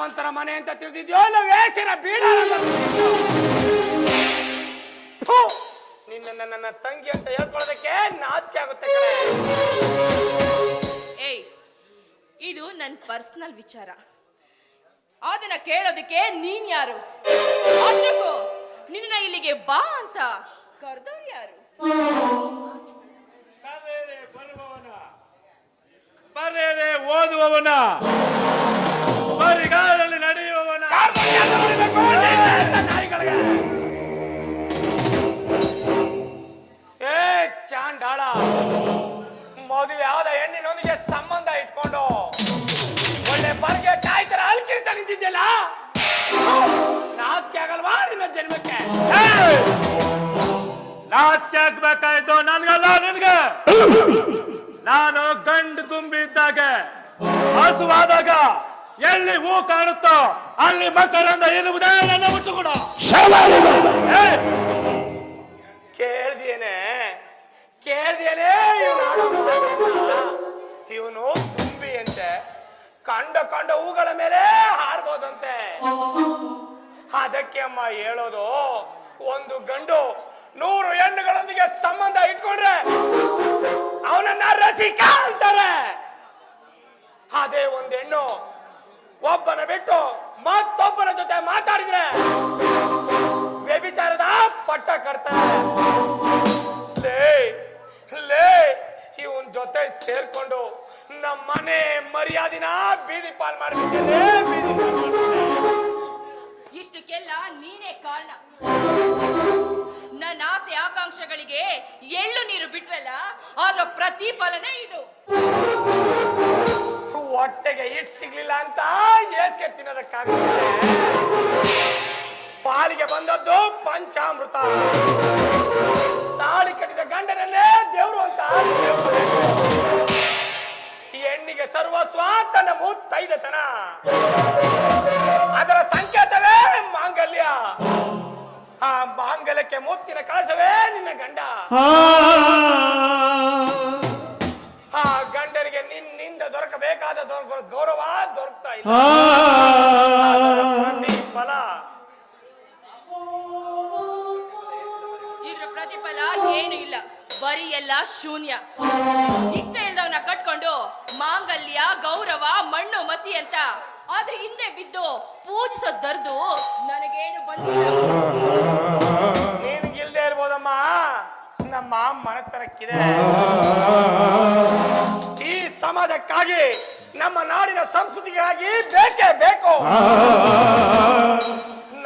ಧನವಂತರ ಮನೆ ಅಂತ ತಿಳಿದಿದ್ಯೋ ಇಲ್ಲ ವೇಸಿನ ಬೀಡ ನಿನ್ನ ನನ್ನ ತಂಗಿ ಅಂತ ಹೇಳ್ಕೊಳ್ಳೋದಕ್ಕೆ ನಾಚಿಕೆ ಆಗುತ್ತೆ ಕಣೆ. ಏಯ್ ಇದು ನನ್ನ ಪರ್ಸನಲ್ ವಿಚಾರ. ಅದನ್ನ ಕೇಳೋದಕ್ಕೆ ನೀನ್ ಯಾರು? ಅಷ್ಟಕ್ಕೂ ನಿನ್ನ ಇಲ್ಲಿಗೆ ಬಾ ಅಂತ ಕರ್ದವ್ರು ಯಾರು? ಕರೆಯದೆ ಬರುವವನ. ಬರೆಯದೆ ಓದುವವನ. ಏ ಚಾಂಡಾಳ ಮದುವೆ ಆದ ಹೆಣ್ಣಿನೊಂದಿಗೆ ಸಂಬಂಧ ಇಟ್ಕೊಂಡು ಒಳ್ಳೆ ಬರ್ಗೆ ಕಾಯ್ತರ ಅಲ್ಕಿರಿತ ನಿಂತಿದ್ದೆಲ್ಲ ನಾಚಿಕೆ ಆಗಲ್ವಾ ನಿನ್ನ ಜನ್ಮಕ್ಕೆ ನಾಚಿಕೆ ಹಾಕ್ಬೇಕಾಯ್ತು ನನ್ಗಲ್ಲ ನಿನ್ಗೆ ನಾನು ಗಂಡು ತುಂಬಿದ್ದಾಗ, ಹಸುವಾದಾಗ ಎಲ್ಲಿ ಹೂ ಕಾಣುತ್ತೋ ಅಲ್ಲಿ ಮಕ್ಕಳಿಂದ ಇರುವುದೇ ನನ್ನ ಹುಟ್ಟು ಕೂಡ ಕೇಳ್ದೇನೆ ಕೇಳ್ದೇನೆ ಇವನು ತುಂಬಿ ಅಂತೆ ಕಂಡ ಕಂಡ ಹೂಗಳ ಮೇಲೆ ಹಾರ್ಬೋದಂತೆ. ಅದಕ್ಕೆ ಅಮ್ಮ ಹೇಳೋದು ಒಂದು ಗಂಡು ನೂರು ಹೆಣ್ಣುಗಳೊಂದಿಗೆ ಸಂಬಂಧ ಇಟ್ಕೊಂಡ್ರೆ ಅವನನ್ನ ರಸಿಕ ಅಂತಾರೆ. ಅದೇ ಒಂದು ಹೆಣ್ಣು ಒಬ್ಬನ ಬಿಟ್ಟು ಮತ್ತೊಬ್ಬನ ಜೊತೆ ಮಾತಾಡಿದ್ರೆ ವ್ಯಭಿಚಾರದ ಪಟ್ಟ ಕಟ್ತಾರೆ. ಲೇ ಲೇ, ಇವನ್ ಜೊತೆ ಸೇರ್ಕೊಂಡು ನಮ್ಮ ಮನೆ ಮರ್ಯಾದಿನ ಬೀದಿ ಪಾಲ್ ಪಾಲ್ ಇಷ್ಟಕ್ಕೆಲ್ಲ ನೀನೇ ಕಾರಣ. ನನ್ನ ಆಸೆ ಆಕಾಂಕ್ಷೆಗಳಿಗೆ ಎಳ್ಳು ನೀರು ಬಿಟ್ರಲ್ಲ ಅದರ ಪ್ರತಿಫಲನೇ ಇದು. ಸಿಗ್ಲಿಲ್ಲ ಅಂತ ಏಸ್ಗೆ ತಿನ್ನೋದಕ್ಕಾಗುತ್ತೆ. ಪಾಲಿಗೆ ಬಂದದ್ದು ಪಂಚಾಮೃತ. ತಾಳಿ ಕಟ್ಟಿದ ಗಂಡನನ್ನೇ ದೇವ್ರು ಅಂತ ಈ ಹೆಣ್ಣಿಗೆ ಸರ್ವಸ್ವ ತನ್ನ ಮುತ್ತೈದತನ ಅದರ ಸಂಕೇತವೇ ಮಾಂಗಲ್ಯ. ಆ ಮಾಂಗಲ್ಯಕ್ಕೆ ಮುತ್ತಿನ ಕಳಸವೇ ನಿನ್ನ ಗಂಡ. ಆ ಗಂಡನಿಗೆ ನಿನ್ನಿಂದ ದೊರಕಬೇಕಾದ ಗೌರವ ದೊರಕ್ತಾ ಇಲ್ಲ. ಫಲ ಇದ್ರ ಪ್ರತಿಫಲ ಏನು ಇಲ್ಲ. ಬರೀ ಎಲ್ಲ ಶೂನ್ಯ. ಇಷ್ಟ ಇಲ್ದವನ್ನ ಕಟ್ಕೊಂಡು ಮಾಂಗಲ್ಯ ಗೌರವ ಮಣ್ಣು ಮಸಿ ಅಂತ ಆದ್ರೆ ಹಿಂದೆ ಬಿದ್ದು ಪೂಜಿಸೋ ದರ್ದು ನನಗೇನು ಬಂದಿಲ್ಲ. ನಿನ್ಗಿಲ್ದೇ ಇರ್ಬೋದಮ್ಮ. ನಮ್ಮ ಮನೆತನಕ್ಕಿದೆ ಈ ಸಮಾಜಕ್ಕಾಗಿ ನಮ್ಮ ನಾಡಿನ ಸಂಸ್ಕೃತಿಗಾಗಿ ಬೇಕೇ ಬೇಕು.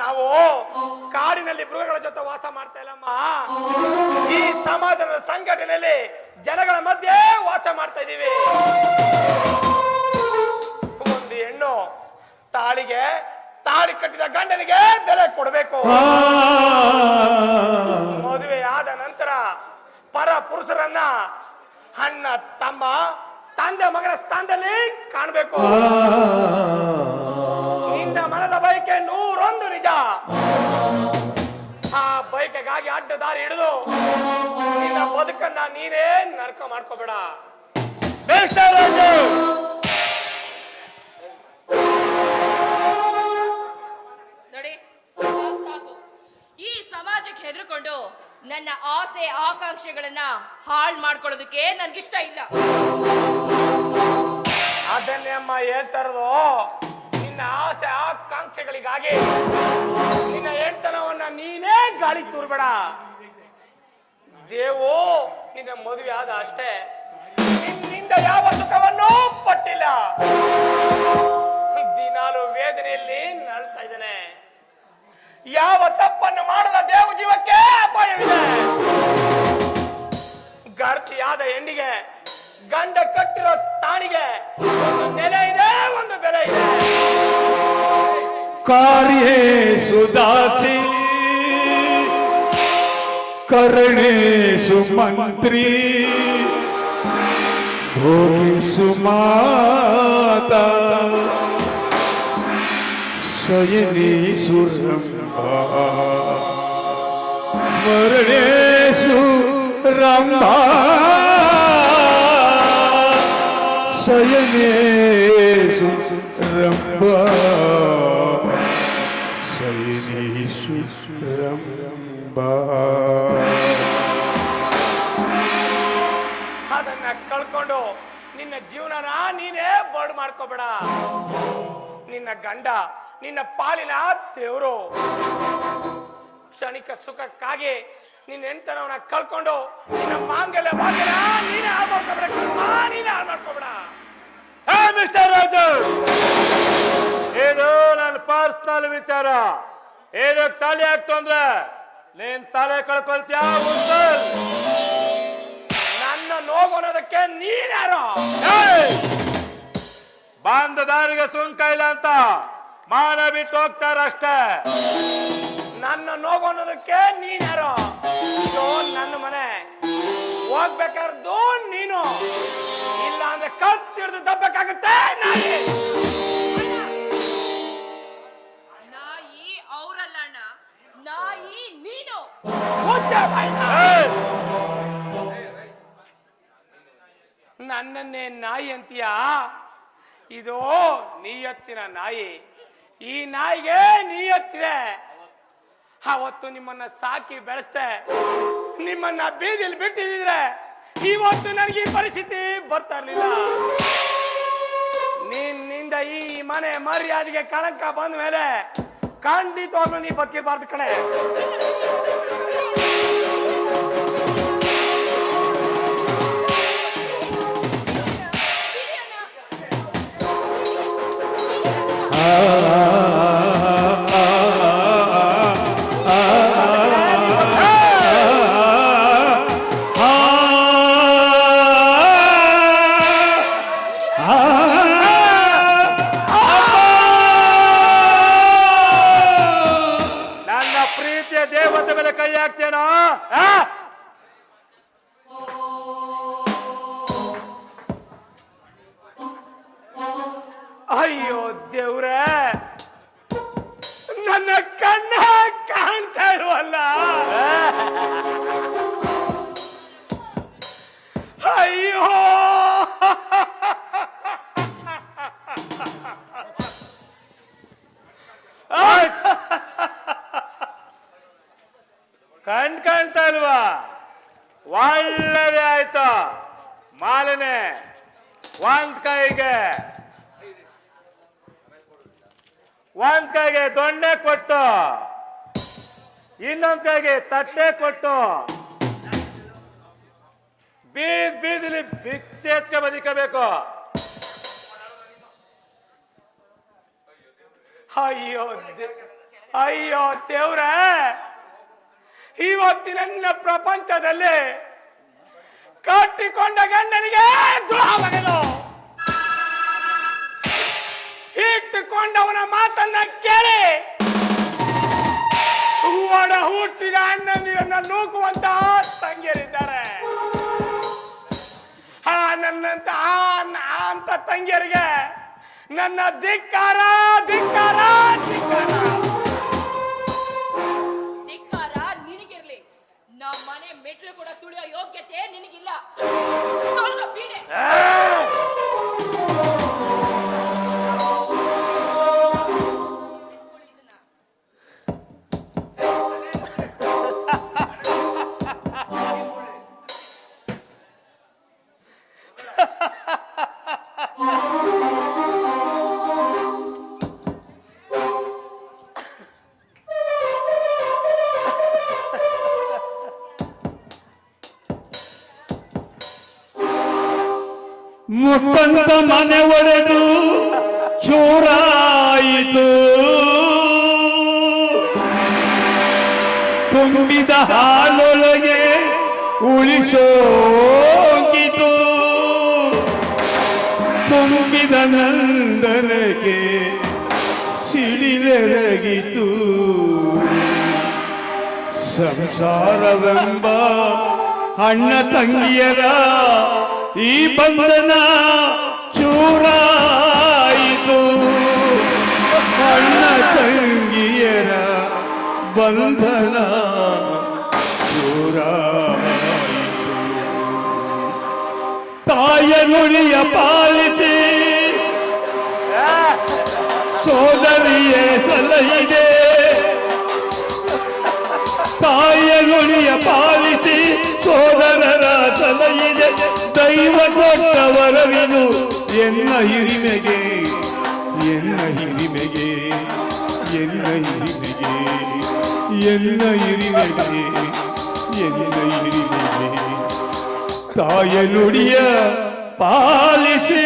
ನಾವು ಕಾಡಿನಲ್ಲಿ ಮೃಗಗಳ ಜೊತೆ ವಾಸ ಮಾಡ್ತಾ ಇಲ್ಲಮ್ಮ. ಈ ಸಮಾಜದ ಸಂಘಟನೆಯಲ್ಲಿ ಜನಗಳ ಮಧ್ಯೆ ವಾಸ ಮಾಡ್ತಾ ಇದ್ದೀವಿ. ಒಂದು ಹೆಣ್ಣು ತಾಳಿಗೆ ತಾಳಿ ಕಟ್ಟಿದ ಗಂಡನಿಗೆ ಬೆಲೆ ಕೊಡಬೇಕು. ಮದುವೆ ಆದ ನಂತರ ಪರ ಪುರುಷರನ್ನ ಅಣ್ಣ ತಮ್ಮ ತಂದೆ ಮಗನ ಸ್ಥಾನದಲ್ಲಿ ಕಾಣಬೇಕು. ನಿನ್ನ ಮನದ ಬಯಕೆ ನೂರೊಂದು ನಿಜ. ಆ ಬಯಕೆಗಾಗಿ ಅಡ್ಡ ದಾರಿ ಹಿಡಿದು ನಿನ್ನ ಬದುಕನ್ನ ನೀನೇ ನರ್ಕ ಮಾಡ್ಕೋಬೇಡ. ನೋಡಿ ಸಾಕು. ಈ ಸಮಾಜಕ್ಕೆ ಹೆದರ್ಕೊಂಡು ನನ್ನ ಆಸೆ ಆಕಾಂಕ್ಷೆಗಳನ್ನ ಹಾಳು ಮಾಡ್ಕೊಳ್ಳೋದಕ್ಕೆ ನನ್ಗಿಷ್ಟ ಇಲ್ಲ. ಅದನ್ನೇ ಅಮ್ಮ ಹೇಳ್ತಾರದು ನಿನ್ನ ಆಸೆ ಆಕಾಂಕ್ಷೆಗಳಿಗಾಗಿ ನಿನ್ನ ಹೆಣ್ತನವನ್ನ ನೀನೇ ಗಾಳಿ ತೂರ್ಬೇಡ. ದೇವು, ನಿನ್ನ ಮದುವೆ ಆದ ಅಷ್ಟೇ. ನಿನ್ನಿಂದ ಯಾವ ಸುಖವನ್ನು ಪಟ್ಟಿಲ್ಲ. ದಿನಾಲು ವೇದನೆಯಲ್ಲಿ ನಳ್ತಾ ಇದ್ದಾನೆ. ಯಾವ ತಪ್ಪನ್ನು ಮಾಡದ ದೇವ ಜೀವಕ್ಕೆ ಅಪಾಯವಿದೆ. ಗರ್ತಿಯಾದ ಹೆಣ್ಣಿಗೆ ಗಂಡ ಕಟ್ಟಿರೋ ತಾಣಿಗೆ ಒಂದು ನೆಲೆ ಇದೆ ಒಂದು ಬೆಲೆ ಇದೆ कार्येषु दासी करणेषु मन्त्री भोगेषु माता शयनेषु रम्भा स्मरणेषु रम्भा ശയനേശു രംഭ ശയനേശു രംഭ ಅದನ್ನ ಕಳ್ಕೊಂಡು ನಿನ್ನ ಜೀವನನ ನೀನೇ ಬೋರ್ಡ್ ಮಾಡ್ಕೋಬೇಡ. ನಿನ್ನ ಗಂಡ, ನಿನ್ನ ಪಾಲಿನ ದೇವರು. ಕ್ಷಣಿಕ ಸುಖಕ್ಕಾಗಿ ನಿನ್ನ ಎಂಟನವನ್ನ ಕಳ್ಕೊಂಡು ನಿನ್ನ ಮಾಂಗಲ್ಯ ನೀನೇ ಹಾಳು ಮಾಡ್ಕೋಬೇಡ. ನೀನೇ ಹಾಳು ಮಾಡ್ಕೋಬೇಡ. ಹೇ ಮಿಸ್ಟರ್ ರಾಜು! ಇದು ನನ್ನ ಪರ್ಸನಲ್ ವಿಚಾರ. ಇದು ತಲೆ ಆಗ್ತು ಅಂದ್ರೆ ನೀನ್ ತಲೆ ಕಳ್ಕೊಳ್ತೀಯ ನನ್ನ ನೋವು ಅನ್ನೋದಕ್ಕೆ ನೀನ್ಯಾರೋ ಬಂದ ದಾರಿಗೆ ಸುಂಕ ಇಲ್ಲ ಅಂತ ಮಾನ ಬಿಟ್ಟು ಹೋಗ್ತಾರಷ್ಟೇ. ನನ್ನ ನೋವು ಅನ್ನೋದಕ್ಕೆ ನೀನ್ಯಾರೋ ಇದು ನನ್ನ ಮನೆ. ಹೋಗ್ಬೇಕಾರ್ದು ನೀನು. ಇಲ್ಲ ಅಂದ್ರೆ ಕತ್ತಿಡ್ದು ದಬ್ಬಕ್ಕಾಗುತ್ತೆ ನಾನೇ ನಾಯಿ ಅವರಲ್ಲ ಅಣ್ಣ. ನಾಯಿ ನೀನು. ಮುಚ್ಚೆ ಬಾಯ್ನ. ನನ್ನನ್ನೇ ನಾಯಿ ಅಂತೀಯ? ಇದು ನೀಯತ್ತಿನ ನಾಯಿ. ಈ ನಾಯಿಗೆ ನೀಯತ್ತಿದೆ. ಅವತ್ತು ನಿಮ್ಮನ್ನ ಸಾಕಿ ಬೆಳೆಸ್ತೆ ನಿಮ್ಮನ್ನ ಬೀದಿಲಿ ಬಿಟ್ಟಿದ್ರೆ ಇವತ್ತು ನನಗೆ ಈ ಪರಿಸ್ಥಿತಿ ಬರ್ತಾ ಇರ್ಲಿಲ್ಲ. ನಿನ್ನಿಂದ ಈ ಮನೆ ಮರ್ಯಾದೆಗೆ ಕಳಂಕ ಬಂದ ಮೇಲೆ ಖಂಡಿತವಾಗ್ಲೂ ನೀ ಬದುಕಿರ್ಬಾರ್ದು ಕಣೆ. ನನ್ನ ಪ್ರೀತಿಯ ಮೇಲೆ ಕೈ ಹಾಕ್ತೇನೋ? ಅಯ್ಯೋ ದೇವ್ರೇ ನನ್ನ ಕಣ್ಣ ಕಾಣ್ತಾ ಇರುವಲ್ಲ ಅಯ್ಯೋ ಒಂದ್ ಕೈಗೆ ದೊಣ್ಣೆ ಕೊಟ್ಟು, ಇನ್ನೊಂದ್ ಕೈಗೆ ತಟ್ಟೆ ಕೊಟ್ಟು, ಬೀದ್ ಬೀದಿಲಿ ಭಿಕ್ಷೆ ಬದಿಕಬೇಕು. ಅಯ್ಯೋ ಅಯ್ಯೋ ದೇವ್ರ ಇವತ್ತಿನ ಪ್ರಪಂಚದಲ್ಲಿ ಕಟ್ಟಿಕೊಂಡ ಗಂಡನಿಗೆ ದ್ರೋಹವಾಗಲು ಇಟ್ಟುಕೊಂಡವನ ಮಾತನ್ನ ಕೇಳಿ. ಒಡ ಹುಟ್ಟಿದ ಅಣ್ಣಂದಿರನ್ನ ನೂಕುವಂತ ತಂಗಿಯರಿದ್ದಾರೆ. ಆ ನನ್ನಂತ ಆ ಅಂತ ತಂಗಿಯರಿಗೆ ನನ್ನ ಧಿಕ್ಕಾರ ಧಿಕ್ಕಾರ ಧಿಕ್ಕಾರ. ಧಿಕ್ಕಾರ ನಿನಗಿರ್ಲಿ. ನಮ್ಮ ಮನೆ ಮೆಟ್ಲು ಕೂಡ ತುಳಿಯೋ ಯೋಗ್ಯತೆ ನಿನಗಿಲ್ಲ. ಬೀಡೆ. ಮುತ್ತಂತ ಮನೆ ಒಡೆದು ಚೂರಾಯಿತು. ತುಂಬಿದ ಹಾಲೊಳಗೆ ಉಳಿಸೋಗಿತು ತುಂಬಿದ ನಂದನಗೆ ಸಿಡಿಲೆರಗಿತು. ಸಂಸಾರವೆಂಬ ಅಣ್ಣ ತಂಗಿಯರ ಈ ಬಂಧನ ಚೂರಾಯಿತು. ಅಣ್ಣ ತಂಗಿಯರ ಬಂಧನ ಚೂರಾಯಿತು. ತಾಯ ಪಾಲಿಸಿ ಸೋದರಿಯೇ ಸಲಹಿದೆ ತಾಯ ಪಾಲಿಸಿ ಸೋದರರ ಸಲಹಿದೆ ದೈವ ಕೊಟ್ಟವರ ಫಲವಿದು ಎನ್ನ ಹಿರಿಮೆಗೆ ಎನ್ನ ಹಿರಿಮೆಗೆ ಎನ್ನ ಹಿರಿಮೆಗೆ ಎನ್ನ ಹಿರಿಮೆಗೆ ಎನ್ನ ಹಿರಿಮೆಗೆ ತಾಯ ನುಡಿಯ ಪಾಲಿಸಿ